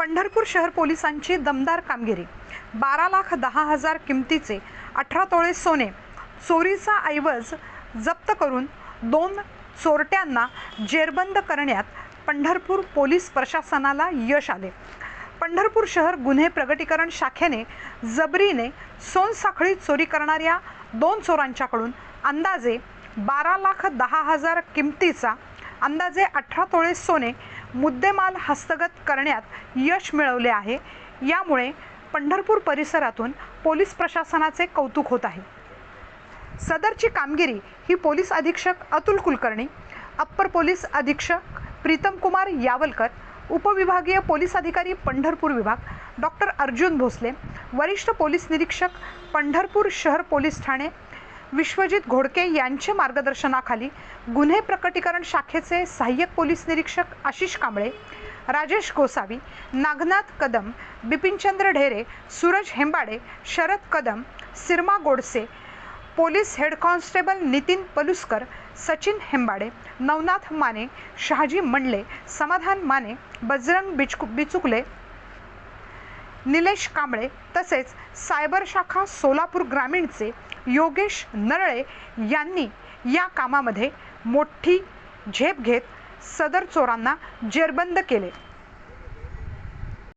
पंढरपूर शहर पोलिसांची दमदार कामगिरी. बारा लाख दहा हजार किमतीचे अठरा तोळे सोने चोरीचा ऐवज जप्त करून दोन चोरट्यांना जेरबंद करण्यात पंढरपूर पोलीस प्रशासनाला यश आले. पंढरपूर शहर गुन्हे प्रगटीकरण शाखेने जबरीने सोनसाखळी चोरी करणाऱ्या दोन चोरांच्याकडून अंदाजे बारा लाख दहा हजार किमतीचा अंदाजे अठरा तोळे सोने मुद्देमाल हस्तगत करण्यात यश मिळवले आहे. यामुळे पंढरपूर परिसरातून पोलीस प्रशासनाचे कौतुक होत आहे. सदरची कामगिरी ही पोलीस अधीक्षक अतुल कुलकर्णी अप्पर पोलीस अधीक्षक प्रीतम कुमार यावलकर उपविभागीय पोलीस अधिकारी पंढरपूर विभाग डॉक्टर अर्जुन भोसले वरिष्ठ पोलीस निरीक्षक पंढरपूर शहर पोलीस ठाणे विश्वजित घोडके यांच्या मार्गदर्शनाखाली गुन्हे प्रकटीकरण शाखेचे सहाय्यक पोलीस निरीक्षक Ashish Kamble Rajesh Gosavi Nagnath Kadam Bipinchandra Dhere Suraj Hembade Sharad Kadam Sirma Godse police head constable Nitin Paluskar Sachin Hembade Navnath Mane Shahaji Mandale Samadhan Mane Bajrang बिचकु Bichukale Nilesh Kamble तसेच सायबर शाखा सोलापूर ग्रामीणचे योगेश नरळे यांनी या कामामध्ये मोठी झेप घेत सदर चोरांना जेरबंद केले.